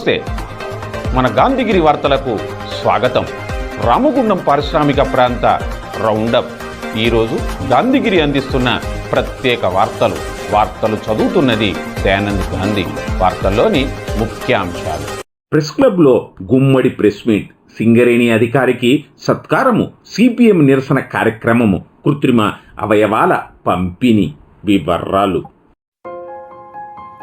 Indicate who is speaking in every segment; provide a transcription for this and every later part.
Speaker 1: నమస్తే. మన గాంధీగిరి వార్తలకు స్వాగతం. రామగుండం పారిశ్రామిక ప్రాంత రౌండప్. ఈరోజు గాంధీగిరి అందిస్తున్న ప్రత్యేక వార్తలు. వార్తలు చదువుతున్నది దయానంద్ గాంధీ. వార్తల్లోని ముఖ్యాంశాలు.
Speaker 2: ప్రెస్ క్లబ్లో గుమ్మడి ప్రెస్ మీట్. సింగరేణి అధికారికి సత్కారము. సిపిఎం నిరసన కార్యక్రమము. కృత్రిమ అవయవాల పంపిణీ. వివరాలు.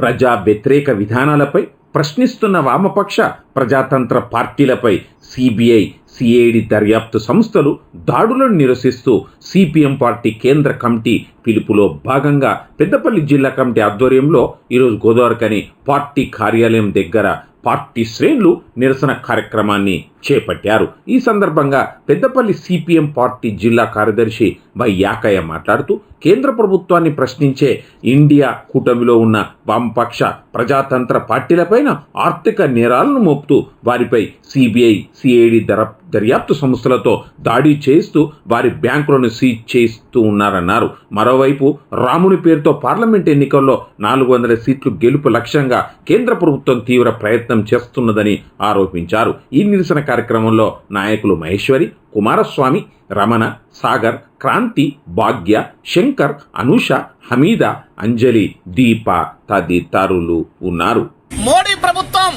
Speaker 2: ప్రజా వ్యతిరేక విధానాలపై ప్రశ్నిస్తున్న వామపక్ష ప్రజాతంత్ర పార్టీలపై సిబిఐ సిఐడి దర్యాప్తు సంస్థలు దాడులను నిరసిస్తూ సిపిఎం పార్టీ కేంద్ర కమిటీ పిలుపులో భాగంగా పెద్దపల్లి జిల్లా కమిటీ ఆధ్వర్యంలో ఈరోజు గోదావరికని పార్టీ కార్యాలయం దగ్గర పార్టీ శ్రేణులు నిరసన కార్యక్రమాన్ని చేపట్టారు. ఈ సందర్భంగా పెద్దపల్లి సిపిఎం పార్టీ జిల్లా కార్యదర్శి వై యాకయ్య మాట్లాడుతూ కేంద్ర ప్రభుత్వాన్ని ప్రశ్నించే ఇండియా కూటమిలో ఉన్న వామపక్ష ప్రజాతంత్ర పార్టీలపైన ఆర్థిక నేరాలను మోపుతూ వారిపై సిబిఐ సిఐడి దర దర్యాప్తు సంస్థలతో దాడి చేస్తూ వారి బ్యాంకులను సీజ్ చేస్తూ ఉన్నారన్నారు. మరోవైపు రాముని పేరుతో పార్లమెంట్ ఎన్నికల్లో నాలుగు వందల సీట్లు గెలుపు లక్ష్యంగా కేంద్ర ప్రభుత్వం తీవ్ర ప్రయత్నం చేస్తున్నదని ఆరోపించారు. ఈ నిరసన కార్యక్రమంలో నాయకులు మహేశ్వరి కుమారస్వామి రమణ సాగర్ క్రాంతి భాగ్య శంకర్ అనూష హమీద అంజలి దీప తదితరులు ఉన్నారు.
Speaker 3: మోడీ ప్రభుత్వం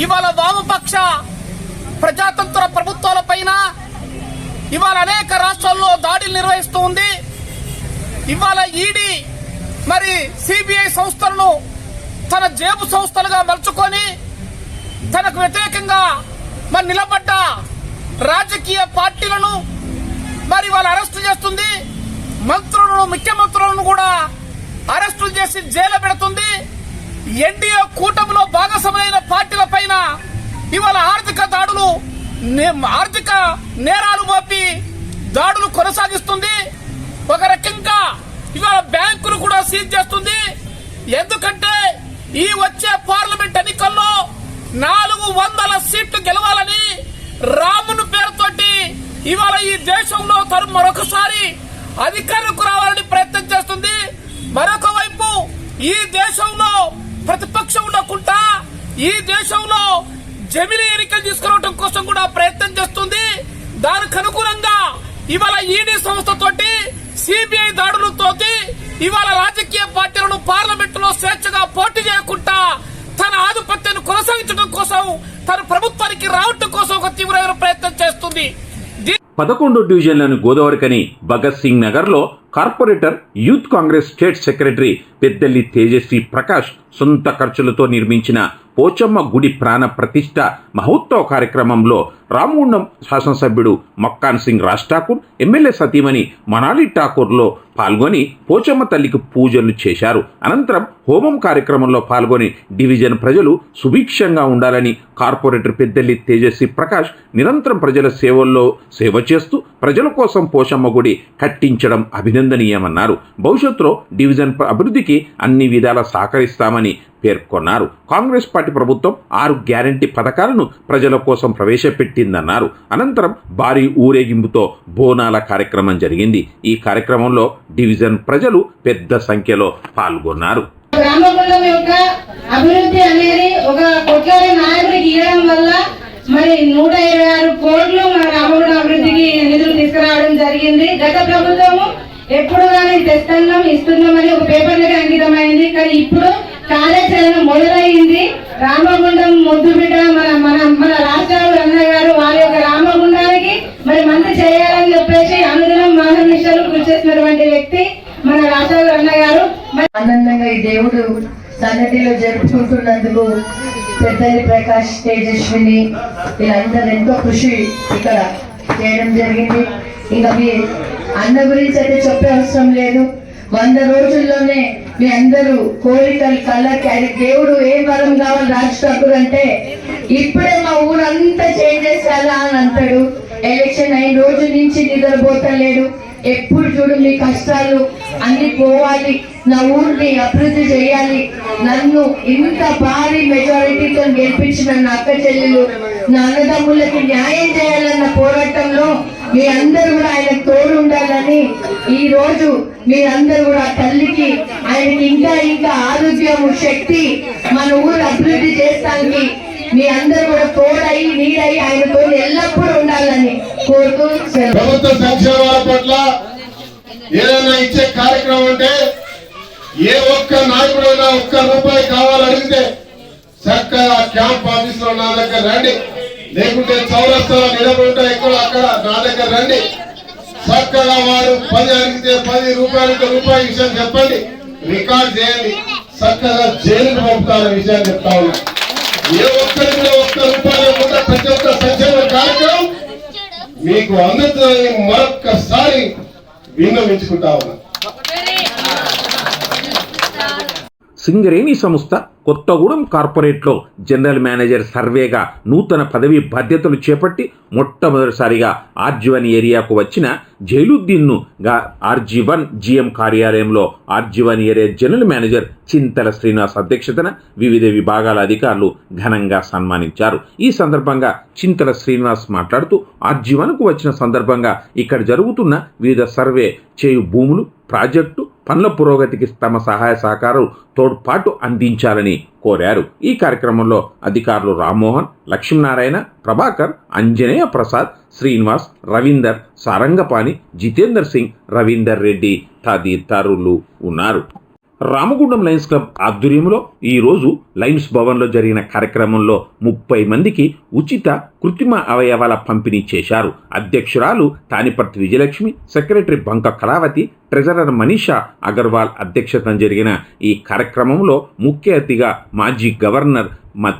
Speaker 3: ఇవాళ వామపక్ష ప్రజాతంత్ర ప్రభుత్వాల పైన ఇవాళ అనేక రాష్ట్రాల్లో దాడులు నిర్వహిస్తూ ఉంది. ఇవాళ ఈడీ మరి సిబిఐ సంస్థలను తన జేబు సంస్థలుగా మలుచుకొని తనకు వ్యతిరేకంగా మరి నిలబడ్డ రాజకీయ పార్టీలను మరి వాళ్ళు అరెస్టు చేస్తుంది. మంత్రులను ముఖ్యమంత్రులను కూడా అరెస్టులు చేసి జైలు పెడుతుంది. ఎన్డీఏ కూటమిలో భాగస్వామైన పార్టీల పైన ఇవాళ ఆర్థిక దాడులు ఆర్థిక నేరాలు మోపి దాడులు కొనసాగిస్తుంది. ఒక రకంగా ఇవాళ బ్యాంకులు కూడా సీజ్ చేస్తుంది. ఎందుకంటే ఈ వచ్చే పార్లమెంట్ నాలుగు వందల సీట్లు గెలవాలని రాముని పేరుతోటి ఇవాళ ఈ దేశంలో తను మరొకసారి అధికారులకు రావాలని ప్రయత్నం చేస్తుంది. మరొక వైపు ఈ దేశంలో ప్రతిపక్షం ఉండకుండా ఈ దేశంలో జమిలి ఎన్నికలు తీసుకురావడం కోసం కూడా ప్రయత్నం చేస్తుంది. దానికి అనుగుణంగా ఇవాళ ఈడీ సంస్థతోటి సిబిఐ దాడులతోటి ఇవాళ రాజకీయ పార్టీలను పార్లమెంట్లో స్వేచ్ఛగా పోటీ చేయకుండా తన ఆధిపత్యాన్ని కొనసాగించడం కోసం తన ప్రభుత్వానికి రావడం కోసం ఒక తీవ్రమైన ప్రయత్నం చేస్తుంది.
Speaker 2: పదకొండు డివిజన్లను గోదావరికని భగత్ సింగ్ నగర్లో corporator youth Congress state secretary Peddalli Tejaswi Prakash సొంత ఖర్చులతో నిర్మించిన పోచమ్మ గుడి ప్రాణ ప్రతిష్ట మహోత్సవ కార్యక్రమంలో రామగుండం శాసనసభ్యుడు మక్కాన్ సింగ్ రాజ్ ఠాకూర్ ఎమ్మెల్యే సతీమణి మనాలి ఠాకూర్లో పాల్గొని పోచమ్మ తల్లికి పూజలు చేశారు. అనంతరం హోమం కార్యక్రమంలో పాల్గొని డివిజన్ ప్రజలు సుభిక్షంగా ఉండాలని కార్పొరేటర్ పెద్దల్లి తేజస్వి ప్రకాష్ నిరంతరం ప్రజల సేవల్లో సేవ చేస్తూ ప్రజల కోసం పోషమ్మ గుడి కట్టించడం అభినందనీయమన్నారు. భవిష్యత్తులో డివిజన్ అభివృద్ధికి అన్ని విధాలా సహకరిస్తామని పేర్కొన్నారు. కాంగ్రెస్ పార్టీ ప్రభుత్వం ఆరు గ్యారంటీ పథకాలను ప్రజల కోసం ప్రవేశపెట్టిందన్నారు. అనంతరం భారీ ఊరేగింపుతో బోనాల కార్యక్రమం జరిగింది. ఈ కార్యక్రమంలో డివిజన్ ప్రజలు పెద్ద సంఖ్యలో పాల్గొన్నారు.
Speaker 4: రామగుండం యొక్క అభివృద్ధి అనేది ఒక కొట్లాడే నాయకుడికి ఇవ్వడం వల్ల మరి నూట ఇరవై ఆరు కోట్లు మన రామగుండం అభివృద్ధికి నిధులు తీసుకురావడం జరిగింది. గత ప్రభుత్వము ఎప్పుడు కానీ తెస్తున్నాం ఇస్తున్నామని ఒక పేపర్ దగ్గర అంకితమైంది. కానీ ఇప్పుడు కార్యాచరణ మొదలైంది. రామగుండం ముద్దు బిడ్డ మన మన మన రాష్ట్రాలు అన్నయ్య గారు వారి యొక్క రామగుండానికి మరి మంత్రి చేయాలని చెప్పేసి అనుదినం మహర్నిశలు కృషి చేసినటువంటి వ్యక్తి మన రాష్ట్రాలు అన్నయ్య గారు. మరి
Speaker 5: ఆనందంగా ఈ దేవుడు సన్నటిలో జరుపుకుంటున్నందుకు పెద్దలి ప్రకాష్ తేజస్విని వీళ్ళందరూ ఎంతో కృషి ఇక్కడ చేయడం జరిగింది. ఇంకా మీ అన్న గురించి అయితే చెప్పే అవసరం లేదు. వంద రోజుల్లోనే మీ అందరూ కోరికలు కళ్ళకి ఆయన దేవుడు ఏ వరం కావాలి రాజ్ ఠాకూర్ అంటే ఇప్పుడే మా ఊరంతా చేంజ్ చేసేలా అని అంటాడు. ఎలక్షన్ అయిన రోజు నుంచి నిద్రపోతలేడు. ఎప్పుడు చూడు మీ కష్టాలు అన్ని పోవాలి. నా ఊరిని అభివృద్ధి చేయాలి. నన్ను ఇంత భారీ మెజారిటీతో గెలిపించిన నా అక్క చెల్లెలు నా అన్నదమ్ములకి న్యాయం చేయాలన్న పోరాటంలో మీ అందరు కూడా ఆయన తోడు ఉండాలని ఈ రోజు మీరందరూ కూడా తల్లికి ఆయనకి ఇంకా ఇంకా ఆరోగ్యము శక్తి మన ఊరు అభివృద్ధి చేస్తానికి మీ అందరు కూడా తోడై నీడై తోడు ఎల్లప్పుడూ ఉండాలని కోరుతూ
Speaker 6: ప్రభుత్వ సంక్షేమాల పట్ల ఏదైనా ఇచ్చే కార్యక్రమం అంటే ఏ ఒక్క నాయకుడైనా ఒక్క రూపాయి కావాలడిగితే చక్కగా క్యాంప్ ఆఫీస్లో నా దగ్గర రండి. లేకుంటే చౌరస్తాలో నిలబడి ఎక్కడ అక్కడ నా దగ్గర రండి. చక్కగా వారు పది అడిగితే పది రూపాయలకి రూపాయి విషయం చెప్పండి. రికార్డ్ చేయండి. చక్కగా జైలుకు పంపుతారన్న విషయాన్ని చెప్తా ఉన్నా. ఏ ఒక్కరికి ఒక్క రూపాయి లేకుండా ప్రతి ఒక్క సంక్షేమ కార్యక్రమం మీకు అందుతుందని మరొక్కసారి విన్నవించుకుంటా ఉన్నా.
Speaker 2: సింగరేణి సంస్థ కొత్తగూడెం కార్పొరేట్లో జనరల్ మేనేజర్ సర్వేగా నూతన పదవి బాధ్యతలు చేపట్టి మొట్టమొదటిసారిగా ఆర్జీవన్ ఏరియాకు వచ్చిన జైలుద్దీన్ను గా ఆర్జీవన్ జీఎం కార్యాలయంలో RG one area general manager Chintala Srinivas అధ్యక్షతన వివిధ విభాగాల అధికారులు ఘనంగా సన్మానించారు. ఈ సందర్భంగా చింతల శ్రీనివాస్ మాట్లాడుతూ ఆర్జీవన్కు వచ్చిన సందర్భంగా ఇక్కడ జరుగుతున్న వివిధ సర్వే చేయు భూములు ప్రాజెక్టు పనుల పురోగతికి తమ సహాయ సహకారం తోడ్పాటు అందించాలని కోరారు. ఈ కార్యక్రమంలో అధికారులు రామ్మోహన్ లక్ష్మీనారాయణ ప్రభాకర్ అంజనేయ ప్రసాద్ శ్రీనివాస్ రవీందర్ సారంగపాణి జితేందర్ సింగ్ రవీందర్ రెడ్డి తదితరులు ఉన్నారు. రామగుండం లయన్స్ క్లబ్ ఆధ్వర్యంలో ఈరోజు లయన్స్ భవన్లో జరిగిన కార్యక్రమంలో ముప్పై మందికి ఉచిత కృత్రిమ అవయవాల పంపిణీ చేశారు. అధ్యక్షురాలు తానిపర్తి విజయలక్ష్మి సెక్రటరీ బంక కళావతి ట్రెజరర్ మనీషా అగర్వాల్ అధ్యక్షతన జరిగిన ఈ కార్యక్రమంలో ముఖ్య అతిథిగా మాజీ గవర్నర్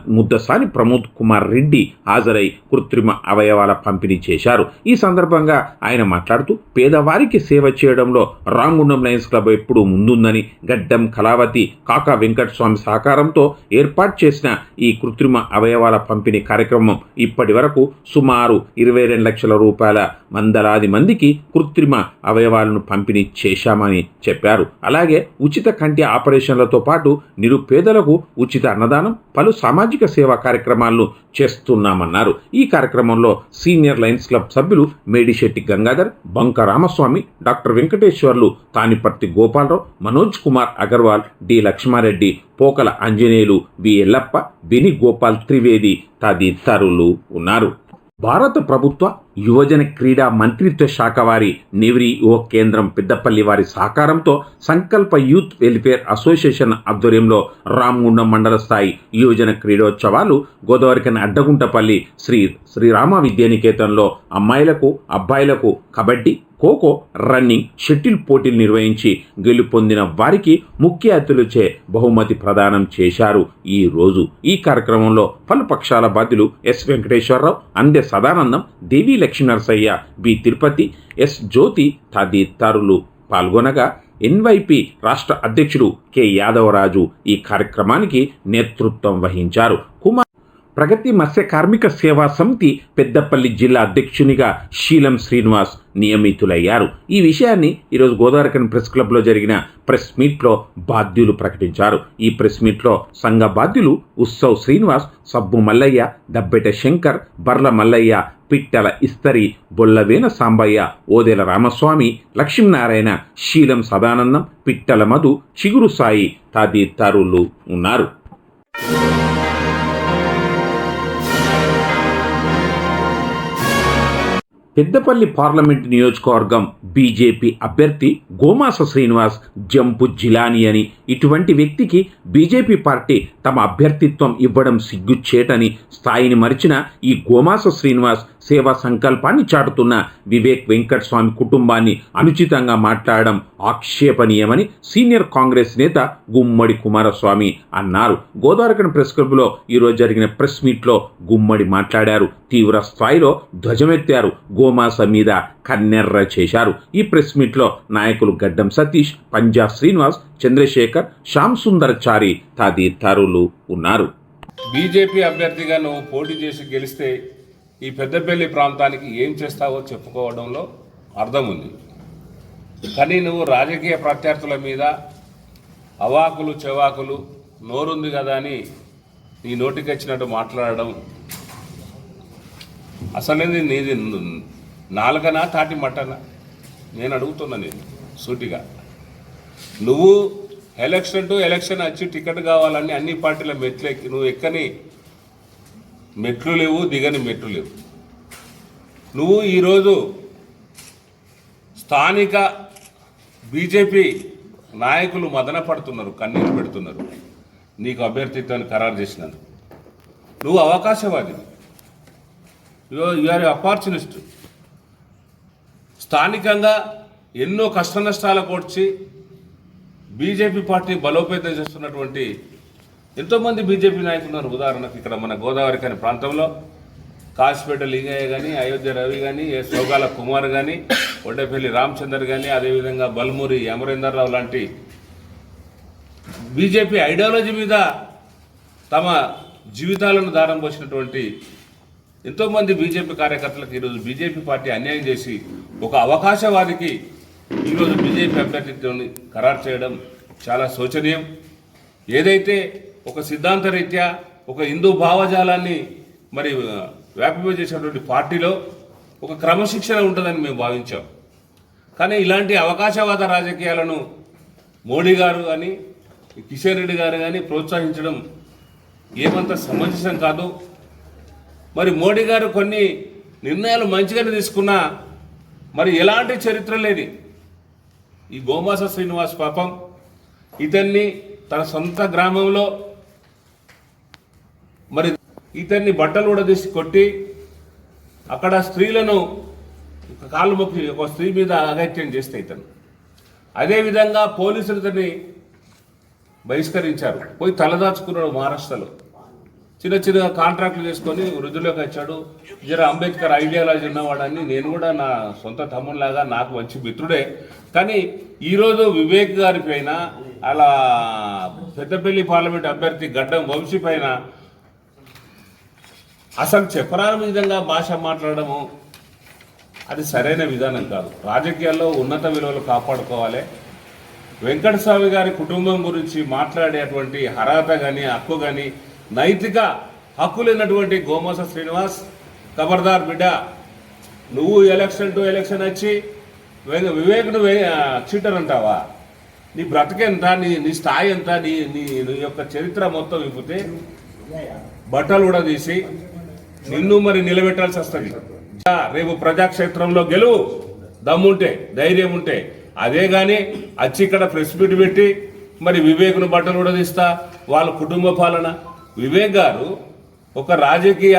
Speaker 2: ముద్దసాని ప్రమోద్ కుమార్ రెడ్డి హాజరై కృత్రిమ అవయవాల పంపిణీ చేశారు. ఈ సందర్భంగా ఆయన మాట్లాడుతూ పేదవారికి సేవ చేయడంలో రాంగుండం లయన్స్ క్లబ్ ఎప్పుడూ ముందుందని గడ్డం కళావతి కాకా వెంకటస్వామి సహకారంతో ఏర్పాటు చేసిన ఈ కృత్రిమ అవయవాల పంపిణీ కార్యక్రమం ఇప్పటి వరకు సుమారు ఇరవై రెండు లక్షల రూపాయల వందలాది మందికి కృత్రిమ అవయవాలను పంపిణీ చేశామని చెప్పారు. అలాగే ఉచిత కంటి ఆపరేషన్లతో పాటు నిరుపేదలకు ఉచిత అన్నదానం పలు సామాజిక సేవా కార్యక్రమాలను చేస్తున్నామన్నారు. ఈ కార్యక్రమంలో సీనియర్ లయన్స్ క్లబ్ సభ్యులు Medisetti Gangadhar Banka Ramaswamy doctor Venkateswarlu Taniparthi Gopalarao Manoj Kumar Agarwal D Laxmareddy Pokala Anjaneyulu V Yellappa బిని Gopal Trivedi తదితరులు ఉన్నారు. భారత ప్రభుత్వ యువజన క్రీడా మంత్రిత్వ శాఖ వారి నెవరి యువ కేంద్రం పెద్దపల్లి వారి సహకారంతో సంకల్ప యూత్ వెల్ఫేర్ అసోసియేషన్ ఆధ్వర్యంలో రామగుండం మండల స్థాయి యువజన క్రీడోత్సవాలు గోదావరికని అడ్డగుంటపల్లి శ్రీ శ్రీరామ విద్యానికేతన్లో అమ్మాయిలకు అబ్బాయిలకు కబడ్డీ ఖోఖో రన్నింగ్ షటిల్ పోటీలు నిర్వహించి గెలుపొందిన వారికి ముఖ్య అతిథులచే బహుమతి ప్రదానం చేశారు ఈ రోజు. ఈ కార్యక్రమంలో పలు పక్షాల బాధ్యులు S Venkateswararao Ande Sadanandam Devila Lakshminarasaiah B. Tirupati S. Jyothi తదితరులు పాల్గొనగా ఎన్వైపి రాష్ట్ర అధ్యక్షుడు కె. యాదవరాజు ఈ కార్యక్రమానికి నేతృత్వం వహించారు. కుమార్ ప్రగతి మత్స్య కార్మిక సేవా సమితి పెద్దపల్లి జిల్లా అధ్యక్షునిగా శీలం శ్రీనివాస్ నియమితులయ్యారు. ఈ విషయాన్ని ఈరోజు గోదావరికన్ ప్రెస్ క్లబ్లో జరిగిన ప్రెస్ మీట్లో బాధ్యులు ప్రకటించారు. ఈ ప్రెస్ మీట్లో సంఘ బాధ్యులు ఉత్సవ్ శ్రీనివాస్ సబ్బు మల్లయ్య దబ్బెట శంకర్ బర్ల మల్లయ్య పిట్టల ఇస్తరి బొల్లవేన సాంబయ్య ఓదెల రామస్వామి లక్ష్మీనారాయణ శీలం సదానందం పిట్టల మధు చిగురు సాయి తదితరులు ఉన్నారు. పెద్దపల్లి పార్లమెంట్ నియోజకవర్గం బీజేపీ అభ్యర్థి గోమాస శ్రీనివాస్ జంపు జిలాని అని ఇటువంటి వ్యక్తికి బీజేపీ పార్టీ తమ అభ్యర్థిత్వం ఇవ్వడం సిగ్గుచేటని స్థాయిని మరిచిన ఈ గోమాస శ్రీనివాస్ సేవా సంకల్పాన్ని చాటుతున్న వివేక్ వెంకటస్వామి కుటుంబాన్ని అనుచితంగా మాట్లాడడం ఆక్షేపణీయమని సీనియర్ కాంగ్రెస్ నేత గుమ్మడి కుమారస్వామి అన్నారు. గోదావరికన్ ప్రెస్ క్లబ్లో ఈరోజు జరిగిన ప్రెస్ మీట్లో గుమ్మడి మాట్లాడారు. తీవ్ర స్థాయిలో ధ్వజమెత్తారు. గోమాస మీద కన్నెర్ర చేశారు. ఈ ప్రెస్ మీట్లో నాయకులు గడ్డం సతీష్ పంజా శ్రీనివాస్ చంద్రశేఖర్ శ్యామ్ సుందర్ చారి తదితరులు ఉన్నారు.
Speaker 7: బీజేపీ అభ్యర్థిగా నువ్వు పోటీ చేసి గెలిస్తే ఈ పెద్దపల్లి ప్రాంతానికి ఏం చేస్తావో చెప్పుకోవడంలో అర్థం ఉంది కానీ నువ్వు రాజకీయ ప్రత్యర్థుల మీద అవాకులు చెవాకులు నోరుంది కదా అని నీ నోటికి వచ్చినట్టు మాట్లాడడం అసలేది నీది నాలుగనా తాటి మట్టనా? నేను అడుగుతున్నా నేను సూటిగా. నువ్వు ఎలక్షన్ టు ఎలక్షన్ వచ్చి టికెట్ కావాలని అన్ని పార్టీల మెట్లు ఎక్కి నువ్వు ఎక్కని మెట్లు లేవు దిగని మెట్లు లేవు. నువ్వు ఈరోజు స్థానిక బీజేపీ నాయకులు మదన పడుతున్నారు కన్నీరు పెడుతున్నారు నీకు అభ్యర్థిత్వాన్ని ఖరారు చేసినందుకు. నువ్వు అవకాశవాది. యు ఆర్ అపార్చునిస్ట్ స్థానికంగా ఎన్నో కష్ట నష్టాలకు వచ్చి బీజేపీ పార్టీ బలోపేతం చేస్తున్నటువంటి ఎంతోమంది బీజేపీ నాయకులు ఉన్నారు. ఉదాహరణకు ఇక్కడ మన గోదావరి కాని ప్రాంతంలో కాసిపేట లింగయ్య కానీ అయోధ్య రవి కానీ సోగాల కుమార్ కానీ ఒడ్డపల్లి రామచందర్ కానీ అదేవిధంగా బల్మూరి అమరేందర్రావు లాంటి బీజేపీ ఐడియాలజీ మీద తమ జీవితాలను దారం పోసినటువంటి ఎంతోమంది బీజేపీ కార్యకర్తలకు ఈరోజు బీజేపీ పార్టీ అన్యాయం చేసి ఒక అవకాశవాదికి ఈరోజు బీజేపీ అభ్యర్థిని ఖరారు చేయడం చాలా శోచనీయం. ఏదైతే ఒక సిద్ధాంత రీత్యా ఒక హిందూ భావజాలాన్ని మరి వ్యాపింపజేసినటువంటి పార్టీలో ఒక క్రమశిక్షణ ఉంటుందని మేము భావించాం. కానీ ఇలాంటి అవకాశవాద రాజకీయాలను మోడీ గారు కానీ కిషన్ రెడ్డి గారు కానీ ప్రోత్సహించడం ఏమంత సమంజసం కాదు. మరి మోడీ గారు కొన్ని నిర్ణయాలు మంచిగానే తీసుకున్నా మరి ఎలాంటి చరిత్ర లేదు ఈ గోమాస శ్రీనివాస్ పాపం ఇతన్ని తన సొంత గ్రామంలో మరి ఇతన్ని బట్టలు ఉడదీసి కొట్టి అక్కడ స్త్రీలను కాళ్ళు మొక్కి ఒక స్త్రీ మీద అగత్యం చేస్తే ఇతను. అదేవిధంగా పోలీసులు ఇతన్ని బహిష్కరించారు. పోయి తలదాచుకున్నాడు మహారాష్ట్రలో. చిన్న చిన్న కాంట్రాక్ట్లు చేసుకొని వృద్ధులోకి వచ్చాడు జర అంబేద్కర్ ఐడియాలజీ ఉన్నవాడని నేను కూడా నా సొంత తమ్ముళ్ళలాగా నాకు మంచి మిత్రుడే. కానీ ఈరోజు వివేక్ గారి పైన అలా పెద్దపల్లి పార్లమెంట్ అభ్యర్థి గడ్డం వంశీ పైన అసలు చెప్పరాని విధంగా భాష మాట్లాడము అది సరైన విధానం కాదు. రాజకీయాల్లో ఉన్నత విలువలు కాపాడుకోవాలి. వెంకటస్వామి గారి కుటుంబం గురించి మాట్లాడేటువంటి అర్హత కానీ హక్కు కానీ నైతిక హక్కులైనటువంటి గోమాస శ్రీనివాస్ ఖబర్దార్ బిడ్డ నువ్వు ఎలక్షన్ టు ఎలక్షన్ వచ్చి వివేకుడు చీటర్ అంటావా? నీ బ్రతకెంత నీ నీ స్థాయి ఎంత? నీ నీ నీ యొక్క చరిత్ర మొత్తం ఇప్పితే బట్టలు కూడా తీసి నిన్ను మరి నిలబెట్టాల్సి వస్తుంది. రేపు ప్రజాక్షేత్రంలో గెలువు. దమ్ముంటే ధైర్యం ఉంటే. అదే కానీ వచ్చి ఇక్కడ ప్రెస్ మీట్ పెట్టి మరి వివేకును బట్టలు కూడా తీస్తా వాళ్ళ కుటుంబ పాలన. వివేక్ గారు ఒక రాజకీయ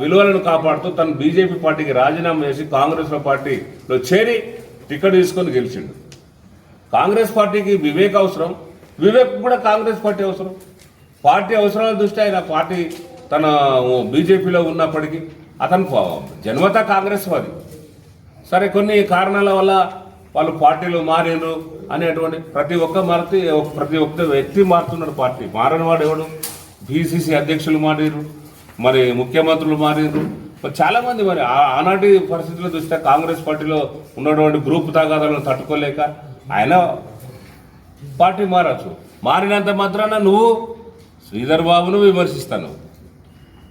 Speaker 7: విలువలను కాపాడుతూ తను బీజేపీ పార్టీకి రాజీనామా చేసి కాంగ్రెస్ పార్టీలో చేరి టికెట్ తీసుకొని గెలిచిండు. కాంగ్రెస్ పార్టీకి వివేక్ అవసరం. వివేక్ కూడా కాంగ్రెస్ పార్టీ అవసరం. పార్టీ అవసరాల దృష్ట్యా ఆయన పార్టీ తన బీజేపీలో ఉన్నప్పటికీ అతను జన్మత కాంగ్రెస్ వాది సరే కొన్ని కారణాల వల్ల వాళ్ళు పార్టీలు మారినరు అనేటువంటి ప్రతి ఒక్క మారుతి ప్రతి ఒక్క వ్యక్తి మారుతున్నాడు పార్టీ. మారని వాడు ఎవడు? బీసీసీ అధ్యక్షులు మారిరు మరి ముఖ్యమంత్రులు మారిరు. మరి మరి ఆ- ఆనాటి పరిస్థితుల దృష్ట్యా కాంగ్రెస్ పార్టీలో ఉన్నటువంటి గ్రూప్ తాగాదాలను తట్టుకోలేక ఆయన పార్టీ మారచ్చు. మారినంత మాత్రాన నువ్వు శ్రీధర్ బాబును విమర్శిస్తాను.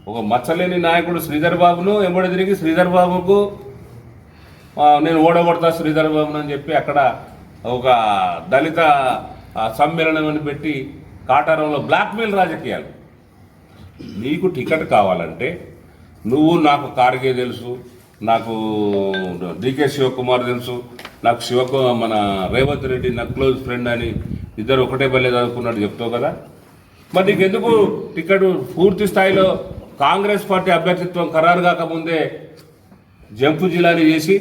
Speaker 7: ఒక మచ్చలేని నాయకుడు శ్రీధర్ బాబును ఎంబడి తిరిగి శ్రీధర్ బాబుకు నేను ఓడగొడతా శ్రీధర్ బాబును అని చెప్పి అక్కడ ఒక దళిత సమ్మేళనం అని పెట్టి కాటారంలో బ్లాక్మెయిల్ రాజకీయాలు. నీకు టికెట్ కావాలంటే నువ్వు నాకు కార్గే తెలుసు నాకు డికే శివకుమార్ తెలుసు నాకు శివకు మన రేవంత్ రెడ్డి నా క్లోజ్ ఫ్రెండ్ అని ఇద్దరు ఒకటే బల్లే చదువుకున్నట్టు చెప్తావు కదా? మరి నీకు ఎందుకు టికెట్ పూర్తి స్థాయిలో కాంగ్రెస్ పార్టీ అభ్యర్థిత్వం ఖరారు కాకముందే జంపు జిల్లాని చేసి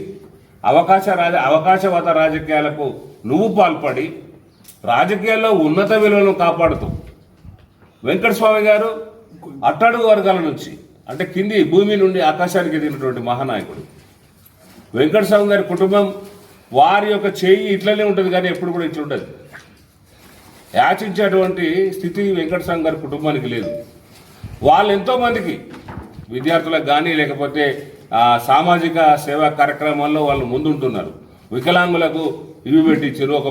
Speaker 7: అవకాశ రాజ అవకాశవాద రాజకీయాలకు నువ్వు పాల్పడి రాజకీయాల్లో ఉన్నత విలువలను కాపాడుతూ. వెంకటస్వామి గారు అట్టడుగు వర్గాల నుంచి అంటే కింది భూమి నుండి ఆకాశానికి ఎదిగినటువంటి మహానాయకుడు. వెంకటస్వామి గారి కుటుంబం వారి యొక్క చేయి ఇట్లనే ఉంటుంది కానీ ఎప్పుడు కూడా ఇట్లుండదు. యాచించేటువంటి స్థితి వెంకటస్వామి గారి కుటుంబానికి లేదు. వాళ్ళు ఎంతోమందికి విద్యార్థులకు కానీ లేకపోతే సామాజిక సేవా కార్యక్రమాల్లో వాళ్ళు ముందుంటున్నారు. వికలాంగులకు ఇవి పెట్టించారు. ఒక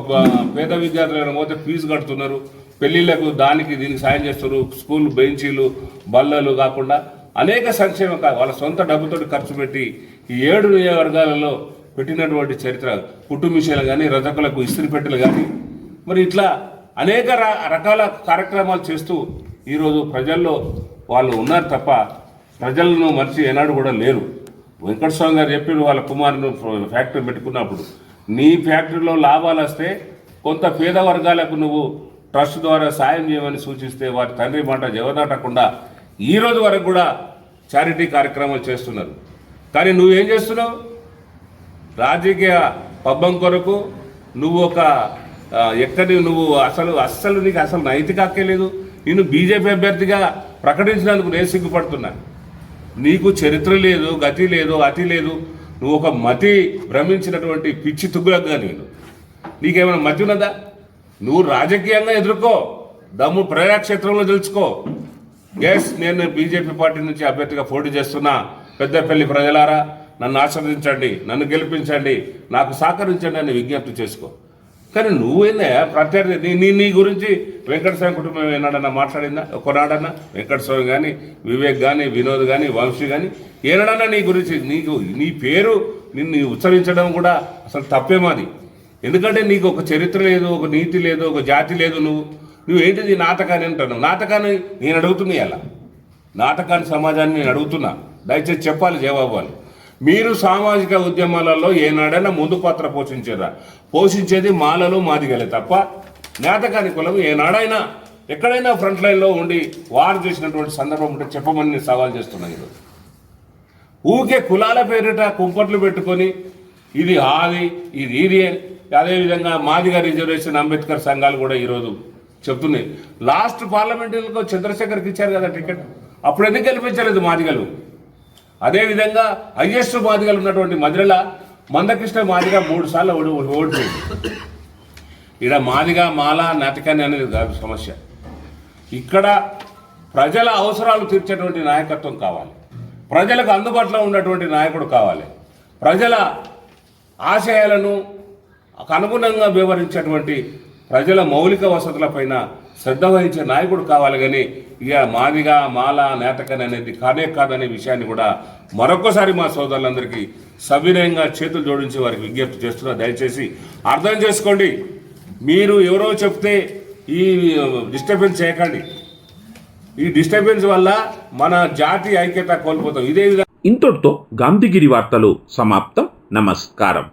Speaker 7: పేద విద్యార్థులు పోతే ఫీజు కడుతున్నారు. పెళ్ళిళ్ళకు దానికి దీనికి సాయం చేస్తారు స్కూల్ బెంచీలు బల్లలు కాకుండా అనేక సంక్షేమ వాళ్ళ సొంత డబ్బుతో ఖర్చు పెట్టి ఈ ఏడు నియోజకవర్గాలలో పెట్టినటువంటి చరిత్ర కుటుంబీషాలు కానీ రజకులకు ఇస్త్రీ పెట్టెలు కానీ మరి ఇట్లా అనేక రకాల కార్యక్రమాలు చేస్తూ ఈరోజు ప్రజల్లో వాళ్ళు ఉన్నారు తప్ప ప్రజలను మర్చి ఏనాడు కూడా లేరు. వెంకటస్వామి గారు చెప్పిన వాళ్ళ కుమారుని ఫ్యాక్టరీ పెట్టుకున్నప్పుడు నీ ఫ్యాక్టరీలో లాభాలు వస్తే కొంత పేద వర్గాలకు నువ్వు ట్రస్ట్ ద్వారా సాయం చేయమని సూచిస్తే వారి తండ్రి మాట జవదాటకుండా ఈ రోజు వరకు కూడా చారిటీ కార్యక్రమాలు చేస్తున్నారు. కానీ నువ్వేం చేస్తున్నావు? రాజకీయ పబ్బం కొరకు నువ్వు ఒక ఎక్కడి నువ్వు అసలు అస్సలు నీకు అసలు నైతిక హక్కే లేదు. నేను బీజేపీ అభ్యర్థిగా ప్రకటించినందుకు నేను సిగ్గుపడుతున్నా. నీకు చరిత్ర లేదు గతి లేదు అతి లేదు. నువ్వు ఒక మతి భ్రమించినటువంటి పిచ్చి తుగ్గులకు నేను. నీకేమైనా మతి ఉన్నదా? నువ్వు రాజకీయంగా ఎదుర్కో. దమ్ము ప్రజాక్షేత్రంలో తెలుసుకో ఎస్ నేను బీజేపీ పార్టీ నుంచి అభ్యర్థిగా పోటీ చేస్తున్నా. పెద్దపల్లి ప్రజలారా నన్ను ఆశీర్వదించండి నన్ను గెలిపించండి నాకు సహకరించండి అని విజ్ఞప్తి చేసుకో. కానీ నువ్వేందా ప్రత్యర్థి నీ నీ నీ గురించి వెంకటస్వామి కుటుంబం ఏనాడన్నా మాట్లాడిందా? ఒకనాడన్నా? వెంకటస్వామి కానీ వివేక్ కానీ వినోద్ కానీ వంశీ కానీ ఏనాడన్నా నీ గురించి నీకు నీ పేరు నిన్ను ఉచ్చరించడం కూడా అసలు తప్పేమాది ఎందుకంటే నీకు ఒక చరిత్ర లేదు ఒక నీతి లేదు ఒక జాతి లేదు నువ్వు నువ్వు ఏంటిది నాటకాన్ని అంటాను నాటకాన్ని నేను అడుగుతున్నా ఇలా. నాటకాన్ని సమాజాన్ని నేను అడుగుతున్నా. దయచేసి చెప్పాలి జవాబు అని. మీరు సామాజిక ఉద్యమాలలో ఏనాడైనా ముందు పాత్ర పోషించారా? పోషించేది మాలలు మాదిగలే తప్ప నాటకాని కులం ఏనాడైనా ఎక్కడైనా ఫ్రంట్ లైన్లో ఉండి వారు చేసినటువంటి సందర్భం ఉంటే చెప్పమని నేను సవాల్ చేస్తున్నాను ఈరోజు. ఊకే కులాల పేరిట కుంపట్లు పెట్టుకొని ఇది ఆది ఇది ఇది అని. అదేవిధంగా మాదిగ రిజర్వేషన్ అంబేద్కర్ సంఘాలు కూడా ఈరోజు చెప్తున్నాయి. లాస్ట్ పార్లమెంటరీలకు చంద్రశేఖర్కి ఇచ్చారు కదా టికెట్. అప్పుడు ఎందుకు గెలిపించలేదు మాదిగలు? అదేవిధంగా హైయెస్ట్ మాదిగలు ఉన్నటువంటి మధురల మందకృష్ణ మాదిగ మూడు సార్లు ఓడి ఓడిపోయింది. ఇక్కడ మాదిగా మాల నాటకాన్ని అనేది కాదు సమస్య. ఇక్కడ ప్రజల అవసరాలు తీర్చేటువంటి నాయకత్వం కావాలి. ప్రజలకు అందుబాటులో ఉన్నటువంటి నాయకుడు కావాలి. ప్రజల ఆశయాలను అనుగుణంగా వివరించేటువంటి ప్రజల మౌలిక వసతులపైన శ్రద్ధ వహించే నాయకుడు కావాలి కానీ ఇక మాదిగా మాల నేతకని అనేది కానే కాదనే విషయాన్ని కూడా మరొకసారి మా సోదరులందరికీ సవినయంగా చేతులు జోడించి వారికి విజ్ఞప్తి చేస్తున్నా. దయచేసి అర్థం చేసుకోండి. మీరు ఎవరో చెప్తే ఈ డిస్టర్బెన్స్ చేయకండి. ఈ డిస్టర్బెన్స్ వల్ల మన జాతి ఐక్యత కోల్పోతాం. ఇదే విధంగా
Speaker 2: ఇంతటితో గాంధీగిరి వార్తలు సమాప్తం. నమస్కారం.